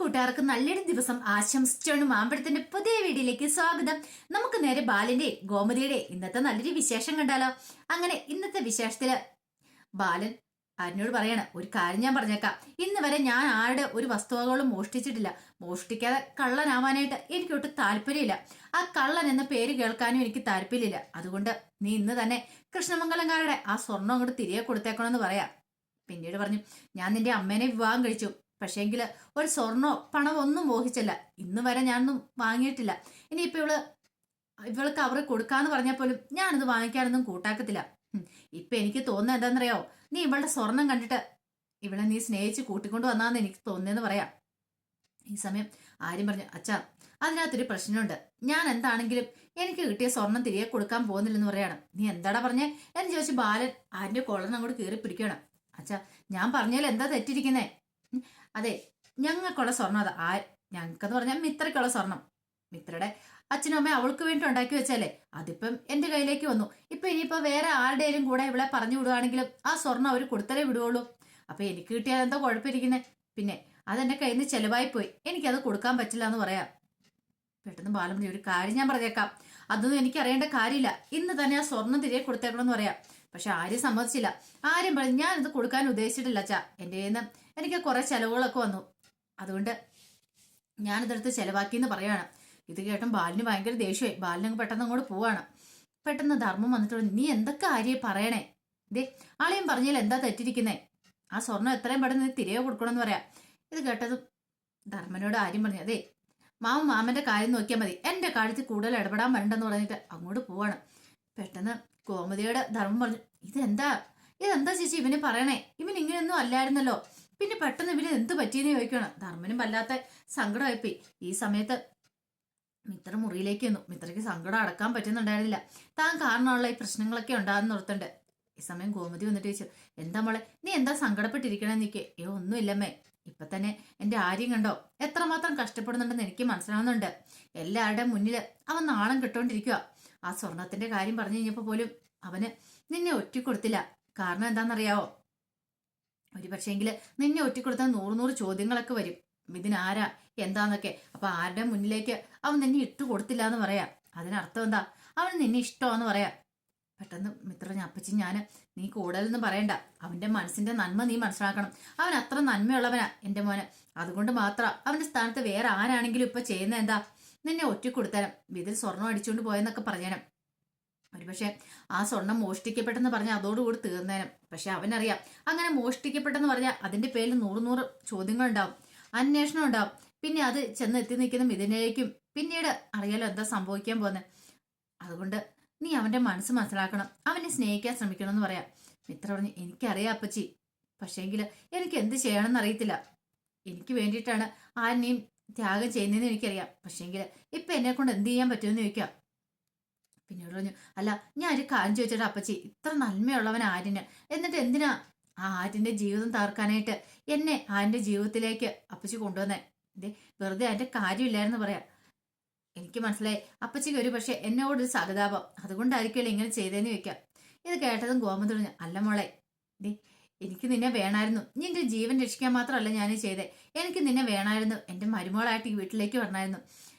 കൂട്ടുകാർക്ക് നല്ലൊരു ദിവസം ആശംസിച്ചാണ് മാമ്പഴത്തിന്റെ പുതിയ വീഡിയോയിലേക്ക് സ്വാഗതം. നമുക്ക് നേരെ ബാലന്റെ ഗോമതിയുടെ ഇന്നത്തെ നല്ലൊരു വിശേഷം കണ്ടാലോ? അങ്ങനെ ഇന്നത്തെ വിശേഷത്തിൽ ബാലൻ ആരിനോട് പറയണ ഒരു കാര്യം ഞാൻ പറഞ്ഞേക്കാം. ഇന്ന് വരെ ഞാൻ ആരുടെ ഒരു വസ്തുവകളും മോഷ്ടിച്ചിട്ടില്ല. മോഷ്ടിക്കാതെ കള്ളനാവാനായിട്ട് എനിക്ക് ഒട്ടും താല്പര്യമില്ല. ആ കള്ളൻ എന്ന പേര് കേൾക്കാനും എനിക്ക് താല്പര്യമില്ല. അതുകൊണ്ട് നീ ഇന്ന് തന്നെ കൃഷ്ണമംഗലംകാരുടെ ആ സ്വർണം അങ്ങോട്ട് തിരികെ കൊടുത്തേക്കണമെന്ന് പറയാം. പിന്നീട് പറഞ്ഞു ഞാൻ നിന്റെ അമ്മേനെ വിവാഹം കഴിച്ചു. പക്ഷേങ്കിൽ ഒരു സ്വർണോ പണമോ ഒന്നും മോഹിച്ചല്ല. ഇന്ന് വരെ ഞാനൊന്നും വാങ്ങിയിട്ടില്ല. ഇനിയിപ്പോൾ ഇവൾ ഇവൾക്ക് അവർ കൊടുക്കാന്ന് പറഞ്ഞാൽ പോലും ഞാനിത് വാങ്ങിക്കാനൊന്നും കൂട്ടാക്കത്തില്ല. ഇപ്പൊ എനിക്ക് തോന്നുന്നത് എന്താണെന്നറിയോ നീ ഇവളുടെ സ്വർണം കണ്ടിട്ട് ഇവളെ നീ സ്നേഹിച്ച് കൂട്ടിക്കൊണ്ട് വന്നാന്ന് എനിക്ക് തോന്നിയെന്ന് പറയാം. ഈ സമയം ആര്യം പറഞ്ഞു അച്ഛാ അതിനകത്തൊരു പ്രശ്നമുണ്ട്. ഞാൻ എന്താണെങ്കിലും എനിക്ക് കിട്ടിയ സ്വർണം തിരികെ കൊടുക്കാൻ പോകുന്നില്ലെന്ന് പറയാണ്. നീ എന്താടാ പറഞ്ഞേ? എന്ന് ചോദിച്ചു ബാലൻ ആര്യന്റെ കൊള്ളൻ അങ്ങോട്ട് കീറി പിടിക്കണം. അച്ഛാ ഞാൻ പറഞ്ഞാൽ എന്താ തെറ്റിരിക്കുന്നേ? അതെ ഞങ്ങൾക്കുള്ള സ്വർണം അത്. ആ ഞങ്ങൾക്കെന്ന് പറഞ്ഞാൽ മിത്രയ്ക്കുള്ള സ്വർണം മിത്രയുടെ അച്ഛനും അമ്മയും അവൾക്ക് വേണ്ടി ഉണ്ടാക്കി വെച്ചാലേ അതിപ്പം എന്റെ കയ്യിലേക്ക് വന്നു. ഇപ്പൊ ഇനിയിപ്പോ വേറെ ആരുടെയും കൂടെ ഇവിടെ പറഞ്ഞു വിടുവാണെങ്കിലും ആ സ്വർണം അവർ കൊടുത്തലേ വിടുവുള്ളൂ. അപ്പൊ എനിക്ക് കിട്ടിയാൽ എന്താ കുഴപ്പമിരിക്കുന്നേ? പിന്നെ അതെന്റെ കയ്യിൽ നിന്ന് ചെലവായി പോയി എനിക്കത് കൊടുക്കാൻ പറ്റില്ല എന്ന് പറയാം. പെട്ടെന്ന് ബാലമുടി ഒരു കാര്യം ഞാൻ പറഞ്ഞേക്കാം. അതൊന്നും എനിക്ക് അറിയേണ്ട കാര്യമില്ല. ഇന്ന് തന്നെ ആ സ്വർണം തിരികെ കൊടുത്തേക്കണമെന്ന് പറയാം. പക്ഷെ ആരും സമ്മതിച്ചില്ല. ആരും പറഞ്ഞു ഞാൻ ഇത് കൊടുക്കാൻ ഉദ്ദേശിച്ചിട്ടില്ല അച്ഛാ. എന്റെ കയ്യിൽ നിന്ന് എനിക്ക് കുറേ ചിലവുകളൊക്കെ വന്നു. അതുകൊണ്ട് ഞാനിതെടുത്ത് ചെലവാക്കി പറയാണ് ഇത് കേട്ടും ബാലിന് ഭയങ്കര ദേഷ്യമായി. ബാലിനങ്ങ് പെട്ടെന്ന് അങ്ങോട്ട് പോവാണ്. പെട്ടെന്ന് ധർമ്മം വന്നിട്ട് നീ എന്തൊക്കെ ആര്യെ പറയണേ? ദേ ആളെയും പറഞ്ഞാൽ എന്താ തെറ്റിരിക്കുന്നേ? ആ സ്വർണം എത്രയും പെട്ടെന്ന് നീ തിരികെ കൊടുക്കണമെന്ന് പറയാം. ഇത് കേട്ടതും ധർമ്മനോട് ആര്യം പറഞ്ഞു അതെ മാമ മാമന്റെ കാര്യം നോക്കിയാൽ മതി. എന്റെ കാര്യത്തിൽ കൂടുതൽ ഇടപെടാൻ വരണ്ടെന്ന് പറഞ്ഞിട്ട് അങ്ങോട്ട് പോവാണ്. പെട്ടെന്ന് കോമതിയുടെ ധർമ്മം പറഞ്ഞു ഇതെന്താ? ഇതെന്താ ചേച്ചി ഇവന് പറയണേ? ഇവൻ ഇങ്ങനെയൊന്നും അല്ലായിരുന്നല്ലോ. പിന്നെ പെട്ടെന്ന് ഇവർ എന്ത് പറ്റിയെന്ന് ചോദിക്കണം. ധർമ്മനും വല്ലാത്ത സങ്കടമായിപ്പോയി. ഈ സമയത്ത് മിത്ര മുറിയിലേക്ക് വന്നു മിത്രയ്ക്ക് സങ്കടം അടക്കാൻ പറ്റുന്നുണ്ടായിരുന്നില്ല. താൻ കാരണമുള്ള ഈ പ്രശ്നങ്ങളൊക്കെ ഉണ്ടാകുന്ന ഓർത്തുണ്ട്. ഈ സമയം ഗോമതി വന്നിട്ട് ചോദിച്ചു എന്താ മോളെ നീ എന്താ സങ്കടപ്പെട്ടിരിക്കണെന്ന് നിൽക്കേ ഏ ഒന്നുമില്ലമ്മേ. ഇപ്പൊ തന്നെ എന്റെ ആര്യം കണ്ടോ? എത്രമാത്രം കഷ്ടപ്പെടുന്നുണ്ടെന്ന് എനിക്ക് മനസ്സിലാവുന്നുണ്ട്. എല്ലാവരുടെയും മുന്നിൽ അവൻ നാളം കിട്ടോണ്ടിരിക്കുക ആ സ്വർണത്തിന്റെ കാര്യം പറഞ്ഞു കഴിഞ്ഞപ്പോ പോലും അവന് നിന്നെ ഒറ്റിക്കൊടുത്തില്ല. കാരണം എന്താണെന്നറിയാവോ? ഒരു പക്ഷേങ്കിൽ നിന്നെ ഒറ്റിക്കൊടുത്താൽ നൂറ് നൂറ് ചോദ്യങ്ങളൊക്കെ വരും. ഇതിനാരാ? എന്താന്നൊക്കെ. അപ്പൊ ആരുടെ മുന്നിലേക്ക് അവൻ നിന്നെ ഇട്ടു കൊടുത്തില്ല എന്ന് പറയാ? അതിനർത്ഥം എന്താ? അവൻ നിന്നെ ഇഷ്ടമാന്ന് പറയാ? പെട്ടെന്ന് മിത്രം അപ്പച്ചി ഞാൻ നീ കൂടുതലൊന്നും പറയണ്ട. അവന്റെ മനസ്സിന്റെ നന്മ നീ മനസ്സിലാക്കണം. അവൻ അത്ര നന്മയുള്ളവനാ എന്റെ മോനെ. അതുകൊണ്ട് മാത്രം അവന്റെ സ്ഥാനത്ത് വേറെ ആരാണെങ്കിലും ഇപ്പൊ ചെയ്യുന്ന എന്താ? നിന്നെ ഒറ്റക്കൊടുത്തരം ഇതിൽ സ്വർണം അടിച്ചുകൊണ്ട് പോയെന്നൊക്കെ പറഞ്ഞേനം ഒരുപക്ഷെ ആ സ്വർണം മോഷ്ടിക്കപ്പെട്ടെന്ന് പറഞ്ഞാൽ അതോടുകൂടി തീർന്നേനം. പക്ഷെ അവനറിയാം അങ്ങനെ മോഷ്ടിക്കപ്പെട്ടെന്ന് പറഞ്ഞാൽ അതിന്റെ പേരിൽ നൂറ് നൂറ് ചോദ്യങ്ങൾ ഉണ്ടാവും അന്വേഷണം ഉണ്ടാവും. പിന്നെ അത് ചെന്ന് എത്തി നിൽക്കുന്ന മിഥുനയിലേക്കും പിന്നീട് അറിയാലോ എന്താ സംഭവിക്കാൻ പോകുന്നത് അതുകൊണ്ട് നീ അവന്റെ മനസ്സ് മനസ്സിലാക്കണം അവനെ സ്നേഹിക്കാൻ ശ്രമിക്കണം എന്ന് പറയാം. മിത്ര പറഞ്ഞു എനിക്കറിയാം അപ്പച്ചി പക്ഷേങ്കിൽ എനിക്ക് എന്ത് ചെയ്യണമെന്ന് അറിയത്തില്ല. എനിക്ക് വേണ്ടിയിട്ടാണ് ആരെയും ത്യാഗം ചെയ്യുന്നതെന്ന് എനിക്കറിയാം. പക്ഷേങ്കിൽ ഇപ്പൊ എന്നെ കൊണ്ട് എന്ത് ചെയ്യാൻ പറ്റുമെന്ന് ചോദിക്കാം. പിന്നീട് പറഞ്ഞു അല്ല ഞാൻ ഒരു കാര്യം ചോദിച്ചിട്ട് അപ്പച്ചി ഇത്ര നന്മയുള്ളവൻ ആര്യന്. എന്നിട്ട് എന്തിനാ ആ ആര്യന്റെ ജീവിതം തകർക്കാനായിട്ട് എന്നെ ആന്റെ ജീവിതത്തിലേക്ക് അപ്പച്ചി കൊണ്ടുവന്നേ? ഇതേ വെറുതെ അതിന്റെ കാര്യമില്ലായിരുന്നു പറയാം എനിക്ക് മനസ്സിലായി. അപ്പച്ചിക്ക് ഒരു പക്ഷെ എന്നോടൊരു സഹതാപം. അതുകൊണ്ടായിരിക്കുമല്ലോ ഇങ്ങനെ ചെയ്തേന്ന് ചോദിക്കാം. ഇത് കേട്ടതും ഗോമതി പറഞ്ഞു അല്ല മോളെ ദേ എനിക്ക് നിന്നെ വേണമായിരുന്നു. നിന്റെ ജീവൻ രക്ഷിക്കാൻ മാത്രമല്ല ഞാൻ ചെയ്തേ. എനിക്ക് നിന്നെ വേണമായിരുന്നു. എന്റെ മരുമോളായിട്ട് ഈ വീട്ടിലേക്ക് വരണമായിരുന്നു.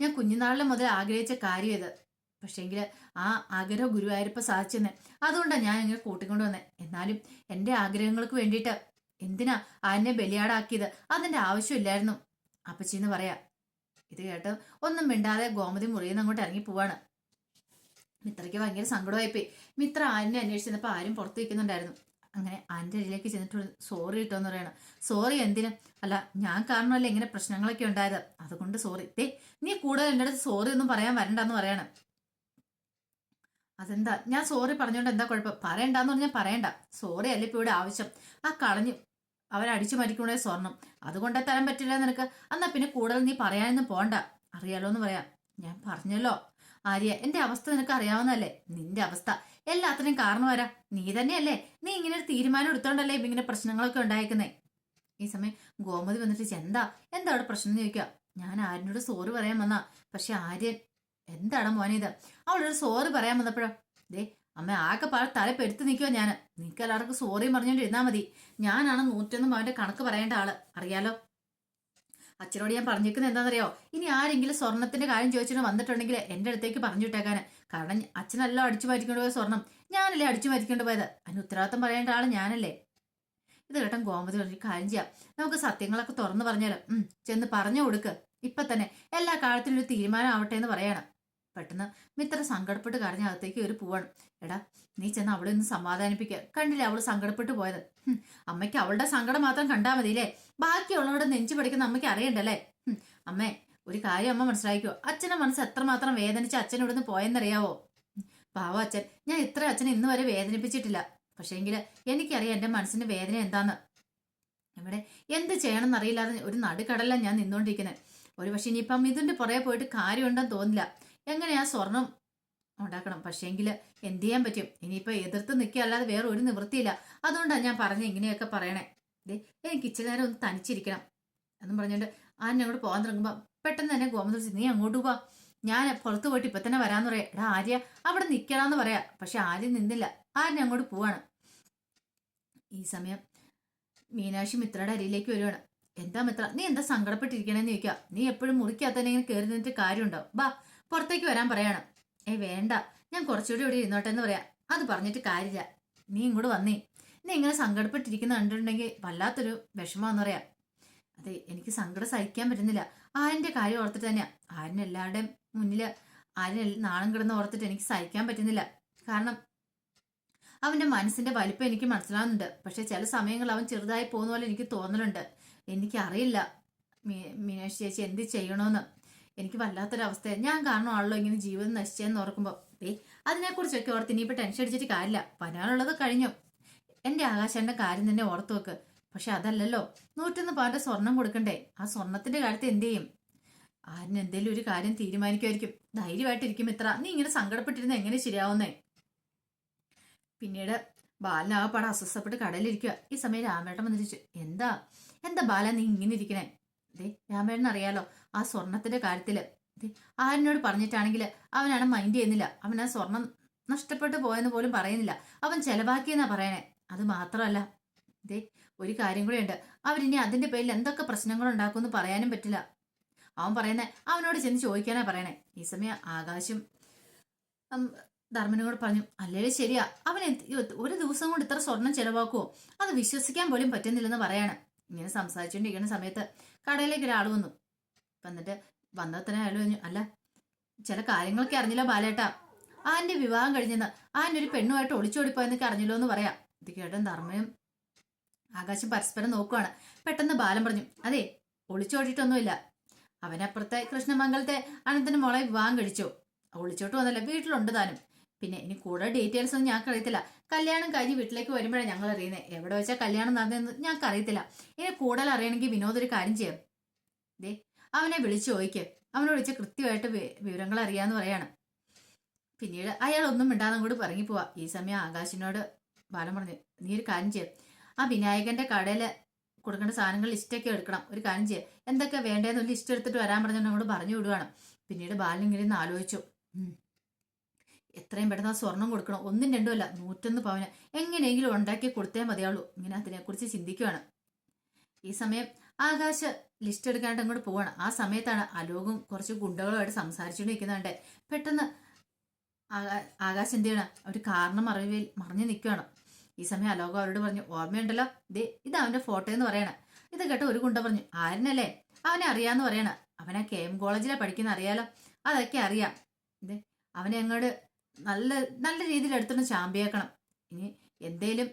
ഞാൻ കുഞ്ഞുനാളിലെ മുതൽ ആഗ്രഹിച്ച കാര്യം ഇത്. പക്ഷേങ്കിൽ ആ ആഗ്രഹം ഗുരുവായൂരപ്പ സാധിച്ചെന്ന്. അതുകൊണ്ടാണ് ഞാൻ ഇങ്ങനെ കൂട്ടിക്കൊണ്ട് വന്നത് എന്നാലും എന്റെ ആഗ്രഹങ്ങൾക്ക് വേണ്ടിയിട്ട് എന്തിനാ ആനെ ബലിയാടാക്കിയത്? അതിന്റെ ആവശ്യമില്ലായിരുന്നു. അപ്പച്ചിന്ന് പറയാ ഇത് കേട്ട് ഒന്നും മിണ്ടാതെ ഗോമതി മുറിയിൽ നിന്ന് അങ്ങോട്ട് ഇറങ്ങി പോവാണ്. മിത്രയ്ക്ക് ഭയങ്കര സങ്കടമായിപ്പോയി. മിത്ര ആനെ അന്വേഷിച്ചിരുന്നപ്പോൾ ആരും പുറത്ത് നിൽക്കുന്നുണ്ടായിരുന്നു. അങ്ങനെ ആന്റെ അരിയിലേക്ക് ചെന്നിട്ട് സോറി കിട്ടുമെന്ന് പറയണം. സോറി എന്തിന്? അല്ല ഞാൻ കാരണമല്ല ഇങ്ങനെ പ്രശ്നങ്ങളൊക്കെ ഉണ്ടായത്? അതുകൊണ്ട് സോറി തേ നീ കൂടുതൽ എന്റെ അടുത്ത് സോറി ഒന്നും പറയാൻ വരണ്ടെന്ന് പറയണം. അതെന്താ? ഞാൻ സോറി പറഞ്ഞോണ്ട് എന്താ കുഴപ്പം? പറയണ്ടെന്ന് പറഞ്ഞാൽ പറയണ്ട. സോറി അല്ല ഇപ്പോൾ ഇവിടെ ആവശ്യം. ആ കളഞ്ഞു അവരടിച്ചു മരിക്കണേ സ്വർണം. അതുകൊണ്ടേ തരാൻ പറ്റില്ല നിനക്ക്. എന്നാ പിന്നെ കൂടുതൽ നീ പറയാനൊന്നും പോണ്ട. അറിയാലോ എന്ന് പറയാം. ഞാൻ പറഞ്ഞല്ലോ. ആര്യ എന്റെ അവസ്ഥ നിനക്ക് അറിയാവുന്നതല്ലേ? നിന്റെ അവസ്ഥ. എല്ലാത്തിനും കാരണം വരാ നീ തന്നെയല്ലേ? നീ ഇങ്ങനെ ഒരു തീരുമാനം എടുത്തോണ്ടല്ലേ ഇങ്ങനെ പ്രശ്നങ്ങളൊക്കെ ഉണ്ടായേക്കുന്നേ? ഈ സമയം ഗോമതി വന്നിട്ട് എന്താ? എന്താ അവിടെ പ്രശ്നം എന്ന് ചോദിക്കുക? ഞാൻ ആര്യനോട് സോറി പറയാൻ വന്നാ. പക്ഷെ ആര്യൻ എന്താണ് മോനെ ഇത്? അവളൊരു സോറി പറയാൻ വന്നപ്പോഴോ ദേ അമ്മ ആകെ പാടെ തലപ്പെടുത്ത് നിൽക്കുവോ ഞാൻ നിങ്ങൾക്ക് എല്ലാവർക്കും സോറി പറഞ്ഞോണ്ട് ഇരുന്നാ മതി. ഞാനാണ് നൂറ്റൊന്നും അവന്റെ കണക്ക് പറയേണ്ട ആൾ. അറിയാലോ? അച്ഛനോട് ഞാൻ പറഞ്ഞിരിക്കുന്നത് എന്താണെന്നറിയോ? ഇനി ആരെങ്കിലും സ്വർണത്തിന്റെ കാര്യം ചോദിച്ചിട്ട് വന്നിട്ടുണ്ടെങ്കിൽ എന്റെ അടുത്തേക്ക് പറഞ്ഞു വിട്ടേക്കാൻ കാരണം അച്ഛനല്ലോ അടിച്ചു മാറ്റിക്കൊണ്ട് പോയ സ്വർണം. ഞാനല്ലേ അടിച്ചു മാറ്റിക്കൊണ്ട് പോയത്? അതിന് ഉത്തരവാദിത്തം പറയേണ്ട ആൾ ഞാനല്ലേ? ഇത് കേട്ടോ ഗോമതി ഒരു കാര്യം ചെയ്യാം. നമുക്ക് സത്യങ്ങളൊക്കെ തുറന്നു പറഞ്ഞാലും ചെന്ന് പറഞ്ഞു കൊടുക്ക്. ഇപ്പൊ തന്നെ എല്ലാ കാലത്തിനും ഒരു തീരുമാനം ആവട്ടെ എന്ന് പറയണം. പെട്ടെന്ന് മിത്ര സങ്കടപ്പെട്ട് കരഞ്ഞ അകത്തേക്ക് ഒരു പോവാണ്. എടാ നീ ചെന്ന് അവളെ ഒന്ന് സമാധാനിപ്പിക്കുക കണ്ടില്ലേ അവൾ സങ്കടപ്പെട്ടു പോയത്? അമ്മയ്ക്ക് അവളുടെ സങ്കടം മാത്രം കണ്ടാ മതിയില്ലേ? ബാക്കിയുള്ളവരുടെ നെഞ്ചു പഠിക്കുന്ന അമ്മയ്ക്ക് അറിയണ്ടല്ലേ? അമ്മേ ഒരു കാര്യം അമ്മ മനസ്സിലാക്കിയോ അച്ഛനെ മനസ്സ് എത്രമാത്രം വേദനിച്ച് അച്ഛൻ ഇവിടുന്ന് പോയെന്നറിയാവോ? പാവ അച്ഛൻ. ഞാൻ ഇത്ര അച്ഛനെ ഇന്ന് വരെ വേദനിപ്പിച്ചിട്ടില്ല. പക്ഷേങ്കിൽ എനിക്കറിയാം എന്റെ മനസ്സിന്റെ വേദന എന്താന്ന്. ഇവിടെ എന്ത് ചെയ്യണമെന്ന് അറിയില്ലാതെ ഒരു നടുക്കടലാണ് ഞാൻ നിന്നുകൊണ്ടിരിക്കുന്നത് ഒരു പക്ഷെ ഇനിയിപ്പം ഇതിന്റെ പുറകെ പോയിട്ട് കാര്യമുണ്ടെന്ന് തോന്നില്ല. എങ്ങനെയാ സ്വർണം ഉണ്ടാക്കണം? പക്ഷേങ്കിൽ എന്ത് ചെയ്യാൻ പറ്റും? ഇനിയിപ്പോൾ എതിർത്ത് നിൽക്കുക അല്ലാതെ വേറെ ഒരു നിവൃത്തിയില്ല. അതുകൊണ്ടാണ് ഞാൻ പറഞ്ഞ ഇങ്ങനെയൊക്കെ പറയണേ. ദേ എനിക്ക് ഇച്ചിരി നേരം ഒന്ന് തനിച്ചിരിക്കണം. എന്നും പറഞ്ഞുകൊണ്ട് ആ അങ്ങോട്ട് പോകാൻ തുടങ്ങുമ്പോൾ പെട്ടെന്ന് തന്നെ വിളിച്ച്, നീ അങ്ങോട്ട് പോവാ. ഞാൻ പുറത്ത് പോയിട്ട് ഇപ്പൊ തന്നെ വരാന്ന് പറയാം. എടാ ആര്യ അവിടെ നിൽക്കണമെന്ന് പറയാ. പക്ഷെ ആര്യ നിന്നില്ല. ആര്യൻ അങ്ങോട്ട് പോവാണ്. ഈ സമയം മീനാക്ഷി മിത്രയുടെ അരിയിലേക്ക് വരുവാണ്. എന്താ മിത്ര നീ എന്താ സങ്കടപ്പെട്ടിരിക്കണേന്ന് ചോദിക്കുക നീ എപ്പോഴും മുറിക്കകത്ത് തന്നെ ഇങ്ങനെ കയറി നിന്നിട്ട് കാര്യമുണ്ടോ? ബാ പുറത്തേക്ക് വരാൻ പറയണം. ഏ വേണ്ട ഞാൻ കുറച്ചുകൂടി ഇവിടെ ഇരുന്നോട്ടെ എന്ന് പറയാം. അത് പറഞ്ഞിട്ട് കാര്യമില്ല. നീ ഇങ്ങോട്ട് വന്നേ. നീ ഇങ്ങനെ സങ്കടപ്പെട്ടിരിക്കുന്ന കണ്ടിട്ടുണ്ടെങ്കിൽ വല്ലാത്തൊരു വിഷമാന്ന് പറയാം അതെ എനിക്ക് സങ്കടം സഹിക്കാൻ പറ്റുന്നില്ല. ആരിന്റെ കാര്യം ഓർത്തിട്ട് തന്നെയാ. ആരിന് എല്ലാവരുടെയും മുന്നിൽ ആരിന് നാണം കിടന്ന് ഓർത്തിട്ട് എനിക്ക് സഹിക്കാൻ പറ്റുന്നില്ല. കാരണം അവന്റെ മനസ്സിന്റെ വലിപ്പം എനിക്ക് മനസ്സിലാവുന്നുണ്ട്. പക്ഷേ ചില സമയങ്ങൾ അവൻ ചെറുതായി പോകുന്ന പോലെ എനിക്ക് തോന്നലുണ്ട്. എനിക്കറിയില്ല മീനാക്ഷി ചേച്ചി എന്ത് ചെയ്യണമെന്ന് എനിക്ക് വല്ലാത്തൊരവസ്ഥയാണ് ഞാൻ കാരണമാണല്ലോ ഇങ്ങനെ ജീവിതം നശിച്ചതെന്ന് ഓർക്കുമ്പോൾ ഏ അതിനെക്കുറിച്ചൊക്കെ ഓർത്ത് ഇനിയിപ്പോൾ ടെൻഷൻ അടിച്ചിട്ട് കാര്യമില്ല. വരാനുള്ളത് കഴിഞ്ഞു. എന്റെ ആകാശന്റെ കാര്യം തന്നെ ഓർത്തു വെക്ക്. പക്ഷെ അതല്ലല്ലോ. നൂറ്റൊന്ന് പവന്റെ സ്വർണം കൊടുക്കണ്ടേ? ആ സ്വർണത്തിന്റെ കാര്യത്തിൽ എന്ത് ചെയ്യും? ആരിന് എന്തെങ്കിലും ഒരു കാര്യം തീരുമാനിക്കുമായിരിക്കും. ധൈര്യമായിട്ടിരിക്കും ഇത്ര. നീ ഇങ്ങനെ സങ്കടപ്പെട്ടിരുന്ന എങ്ങനെ ശരിയാവുന്നേ? പിന്നീട് ബാലനാകപ്പാടെ അസ്വസ്ഥപ്പെട്ട് കടലിരിക്കുക ഈ സമയം രാമേട്ടൻ വന്നിരിച്ചു. എന്താ? എന്താ ബാല നീ ഇങ്ങനെ ഇരിക്കണേ? ദേ രാമേട്ടൻ അറിയാലോ ആ സ്വർണത്തിന്റെ കാര്യത്തിൽ. ആരനോട് പറഞ്ഞിട്ടാണെങ്കിൽ അവനാണ് മൈൻഡ് ചെയ്യുന്നില്ല. അവൻ ആ സ്വർണം നഷ്ടപ്പെട്ടു പോയെന്ന് പോലും പറയുന്നില്ല. അവൻ ചെലവാക്കിയെന്നാ പറയണേ. അത് മാത്രമല്ല ദേ ഒരു കാര്യം കൂടെ ഉണ്ട്. അവരിനി അതിന്റെ പേരിൽ എന്തൊക്കെ പ്രശ്നങ്ങൾ ഉണ്ടാക്കുമെന്ന് പറയാനും പറ്റില്ല. അവൻ പറയുന്നേ അവനോട് ചെന്ന് ചോദിക്കാനാ പറയണേ. ഈ സമയം ആകാശം ധർമ്മനോട് പറഞ്ഞു അല്ലേ ശരിയാ. അവൻ ഒരു ദിവസം കൊണ്ട് ഇത്ര സ്വർണം ചെലവാക്കുവോ? അത് വിശ്വസിക്കാൻ പോലും പറ്റുന്നില്ലെന്ന് പറയാണ്. ഇങ്ങനെ സംസാരിച്ചുകൊണ്ടിരിക്കുന്ന സമയത്ത് കടയിലേക്ക് ഒരാൾ വന്നു. വന്നിട്ട് തന്നെ അയാൾ പറഞ്ഞു അല്ല ചില കാര്യങ്ങളൊക്കെ അറിഞ്ഞില്ല ബാലേട്ടാ. ആന്റെ വിവാഹം കഴിഞ്ഞെന്ന് ആന്റെ ഒരു പെണ്ണുമായിട്ട് ഒളിച്ചോടിപ്പോയെന്നൊക്കെ അറിഞ്ഞല്ലോ എന്ന് പറയാം. ഇത് കേട്ടൻ ധർമ്മയും ആകാശം പരസ്പരം നോക്കുവാണ്. പെട്ടെന്ന് ബാലൻ പറഞ്ഞു അതെ ഒളിച്ചോടിയിട്ടൊന്നുമില്ല. അവനപ്പുറത്തെ കൃഷ്ണമംഗലത്തെ അനന്തന് മോളെ വിവാഹം കഴിച്ചു. ഒളിച്ചോട്ട് വന്നല്ല വീട്ടിലുണ്ട് താനും. പിന്നെ ഇനി കൂടുതൽ ഡീറ്റെയിൽസ് ഒന്നും ഞങ്ങൾക്ക് അറിയത്തില്ല കല്യാണം കഴിഞ്ഞ് വീട്ടിലേക്ക് വരുമ്പോഴാണ് ഞങ്ങൾ അറിയുന്നത്. എവിടെ വെച്ചാൽ കല്യാണം നടന്നതെന്ന് ഞങ്ങൾക്ക് അറിയത്തില്ല ഇനി കൂടുതൽ അറിയണമെങ്കിൽ വിനോദ് ഒരു കാര്യം ചെയ്യാം. ദേ അവനെ വിളിച്ചു ചോദിക്ക്. അവനോട് വിളിച്ച് കൃത്യമായിട്ട് വിവരങ്ങൾ അറിയാന്ന് പറയാണ്. പിന്നീട് അയാൾ ഒന്നും മിണ്ടാതെ കൂടി പറങ്ങി പോവാ. ഈ സമയം ആകാശിനോട് ബാലൻ പറഞ്ഞു നീ ഒരു കാര്യം ചെയ്യാം. ആ വിനായകന്റെ കടയിൽ കൊടുക്കേണ്ട സാധനങ്ങൾ ലിസ്റ്റൊക്കെ എടുക്കണം. ഒരു കാര്യം ചെയ്യാം. എന്തൊക്കെ വേണ്ടതെന്ന് ലിസ്റ്റ് എടുത്തിട്ട് വരാൻ പറഞ്ഞു പറഞ്ഞു വിടുവാണ്. പിന്നീട് ബാലൻ ഇങ്ങനെ ആലോചിച്ചു. എത്രയും പെട്ടെന്ന് ആ സ്വർണം കൊടുക്കണം. ഒന്നും രണ്ടും അല്ല നൂറ്റൊന്ന് പവന്. എങ്ങനെയെങ്കിലും ഉണ്ടാക്കി കൊടുത്തേ മതിയാവുള്ളൂ. ഇങ്ങനെ അതിനെക്കുറിച്ച് ചിന്തിക്കുകയാണ് ഈ സമയം ആകാശ ലിസ്റ്റ് എടുക്കാനായിട്ട് അങ്ങോട്ട് പോവാണ്. ആ സമയത്താണ് അലോകും കുറച്ച് ഗുണ്ടകളുമായിട്ട് സംസാരിച്ചുകൊണ്ടിരിക്കുന്നുണ്ട് പെട്ടെന്ന് ആകാ- ആകാശ് എന്ത് ചെയ്യണം? അവർ കാരണം അറിവിൽ മറിഞ്ഞു നിൽക്കുകയാണ്. ഈ സമയം അലോകം അവരോട് പറഞ്ഞു ഓർമ്മയുണ്ടല്ലോ? ദേ ഇത് അവന്റെ ഫോട്ടോ എന്ന് പറയണേ. ഇത് കേട്ട് ഒരു ഗുണ്ട പറഞ്ഞു ആരനല്ലേ അവനെ അറിയാന്ന് പറയണ. അവനെ കെ എം കോളേജിലെ പഠിക്കുന്ന അറിയാലോ? അതൊക്കെ അറിയാം. ദേ അവനെ അങ്ങോട്ട് നല്ല നല്ല രീതിയിൽ എടുത്തോണ്ട് ചാമ്പിയാക്കണം. ഇനി എന്തേലും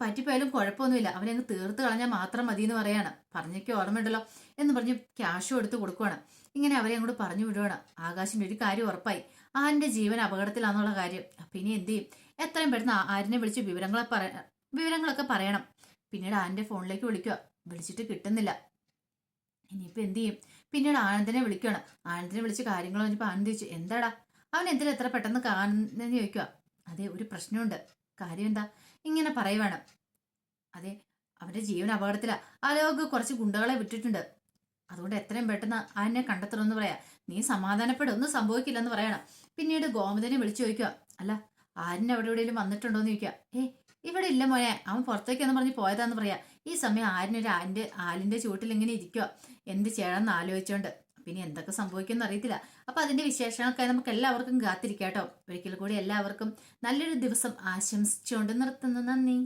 പറ്റിപ്പോയാലും കുഴപ്പമൊന്നുമില്ല. അവനെ അങ്ങ് തീർത്ത് കളഞ്ഞാൽ മാത്രം മതി എന്ന് പറയാണ്. പറഞ്ഞൊക്കെ ഓർമ്മയുണ്ടല്ലോ എന്ന് പറഞ്ഞ് ക്യാഷും എടുത്ത് കൊടുക്കുവാണ്. ഇങ്ങനെ അവരെ അങ്ങോട്ട് പറഞ്ഞു വിടുവാണ്. ആകാശിന്റെ ഒരു കാര്യം ഉറപ്പായി. ആന്റെ ജീവൻ അപകടത്തിലാണെന്നുള്ള കാര്യം. അപ്പൊ ഇനി എന്ത് ചെയ്യും? എത്രയും പെട്ടെന്ന് ആരിനെ വിളിച്ച് വിവരങ്ങളെ പറ വിവരങ്ങളൊക്കെ പറയണം. പിന്നീട് ആന്റെ ഫോണിലേക്ക് വിളിക്കുക. വിളിച്ചിട്ട് കിട്ടുന്നില്ല. ഇനിയിപ്പോ എന്ത് ചെയ്യും? പിന്നീട് ആനന്ദനെ വിളിക്കുകയാണ്. ആനന്ദനെ വിളിച്ച് കാര്യങ്ങൾ പറഞ്ഞപ്പോൾ ആനന്ദ് ചോദിച്ചു എന്താടാ? അവൻ എന്തിനാ എത്ര പെട്ടെന്ന് കാണുന്നതെന്ന് ചോദിക്കുക. അതെ ഒരു പ്രശ്നമുണ്ട്. കാര്യം എന്താ? ഇങ്ങനെ പറയുവാണ്. അതെ അവന്റെ ജീവൻ അപകടത്തിലാ. ആലോക കുറച്ച് ഗുണ്ടകളെ വിട്ടിട്ടുണ്ട്. അതുകൊണ്ട് എത്രയും പെട്ടെന്ന് ആനെ കണ്ടെത്തണമെന്ന് പറയാ. നീ സമാധാനപ്പെടും ഒന്നും സംഭവിക്കില്ലെന്ന് പറയണം. പിന്നീട് ഗോമതിനെ വിളിച്ചു ചോദിക്കുക. അല്ല ആരിന് അവിടെ എവിടെയെങ്കിലും വന്നിട്ടുണ്ടോ എന്ന് ചോദിക്കുക. ഏ ഇവിടെ ഇല്ല മോനെ. അവൻ പുറത്തേക്കെന്ന് പറഞ്ഞ് പോയതാന്ന് പറയാ. ഈ സമയം ആരിനൊരു ആലിന്റെ ആലിന്റെ ചൂട്ടിൽ ഇങ്ങനെ ഇരിക്കുക എന്ത് ചെയ്യണം എന്ന് ആലോചിച്ചോണ്ട്. പിന്നെ എന്തൊക്കെ സംഭവിക്കുമെന്ന് അറിയത്തില്ല. അപ്പൊ അതിന്റെ വിശേഷങ്ങളൊക്കെ നമുക്ക് എല്ലാവർക്കും കാത്തിരിക്കാട്ടോ. ഒരിക്കൽ കൂടി എല്ലാവർക്കും നല്ലൊരു ദിവസം ആശംസിച്ചുകൊണ്ട് നിർത്തുന്നു. നന്ദി.